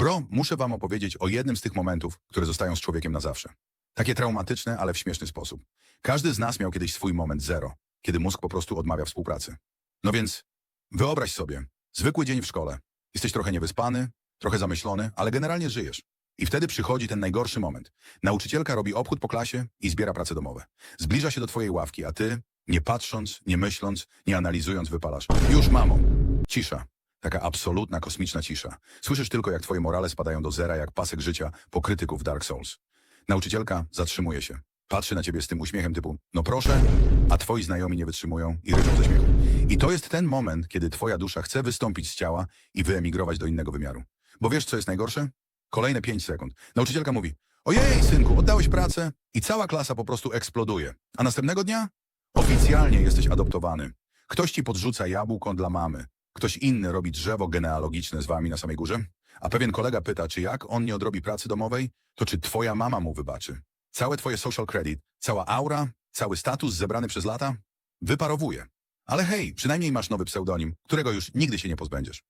Bro, muszę wam opowiedzieć o jednym z tych momentów, które zostają z człowiekiem na zawsze. Takie traumatyczne, ale w śmieszny sposób. Każdy z nas miał kiedyś swój moment zero, kiedy mózg po prostu odmawia współpracy. No więc wyobraź sobie, zwykły dzień w szkole. Jesteś trochę niewyspany, trochę zamyślony, ale generalnie żyjesz. I wtedy przychodzi ten najgorszy moment. Nauczycielka robi obchód po klasie i zbiera prace domowe. Zbliża się do twojej ławki, a ty, nie patrząc, nie myśląc, nie analizując, wypalasz. Już mamo. Cisza. Taka absolutna, kosmiczna cisza. Słyszysz tylko, jak twoje morale spadają do zera, jak pasek życia po krytyków Dark Souls. Nauczycielka zatrzymuje się. Patrzy na ciebie z tym uśmiechem typu, no proszę, a twoi znajomi nie wytrzymują i ryczą ze śmiechu. I to jest ten moment, kiedy twoja dusza chce wystąpić z ciała i wyemigrować do innego wymiaru. Bo wiesz, co jest najgorsze? Kolejne pięć sekund. Nauczycielka mówi, ojej, synku, oddałeś pracę i cała klasa po prostu eksploduje. A następnego dnia? Oficjalnie jesteś adoptowany. Ktoś ci podrzuca jabłko dla mamy. Ktoś inny robi drzewo genealogiczne z wami na samej górze. A pewien kolega pyta, czy jak on nie odrobi pracy domowej, to czy twoja mama mu wybaczy. Całe twoje social credit, cała aura, cały status zebrany przez lata wyparowuje. Ale hej, przynajmniej masz nowy pseudonim, którego już nigdy się nie pozbędziesz.